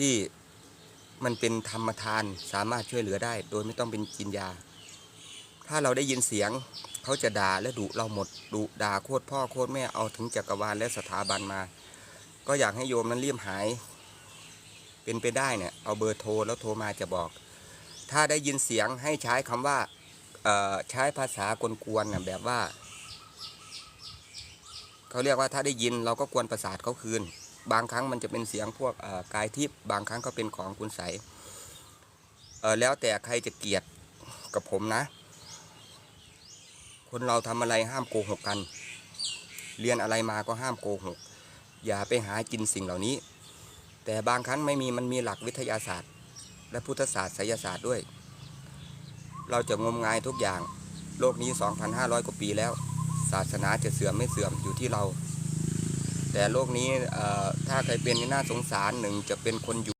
ที่มันเป็นธรรมทานสามารถช่วยเหลือได้ โดยไม่ต้องเป็นกินยา ถ้าเราได้ยินเสียงเขาจะด่าและดุเราหมดดุด่าโคตรพ่อโคตรแม่เอาถึงจักรวาลและสถาบันมา ก็อยากให้โยมนั้นรีบหาย เป็นไปได้เนี่ยเอาเบอร์โทรแล้วโทรมาจะบอก ถ้าได้ยินเสียงให้ใช้คำว่าใช้ภาษากวนๆแบบว่าเขาเรียกว่าถ้าได้ยินเราก็กวนประสาทเขาคืน บางครั้งมันจะเป็นเสียงพวกกายทิพย์บางครั้งก็เป็นของคุณใสยแล้วแต่ใครจะเกลียดกับผมนะ คนเราทำอะไรห้ามโกหกกัน เรียนอะไรมาก็ห้ามโกหก อย่าไปหากินสิ่งเหล่านี้ แต่บางครั้งไม่มีมันมีหลักวิทยาศาสตร์ และพุทธศาสตร์ไสยศาสตร์ด้วย เราจะงมงายทุกอย่าง โลกนี้ 2,500 กว่าปีแล้ว ศาสนาจะเสื่อมไม่เสื่อมอยู่ที่เรา แต่โลกนี้เอ่อถ้าใครเป็นนี่น่าสงสารหนึ่งจะเป็นคนอยู่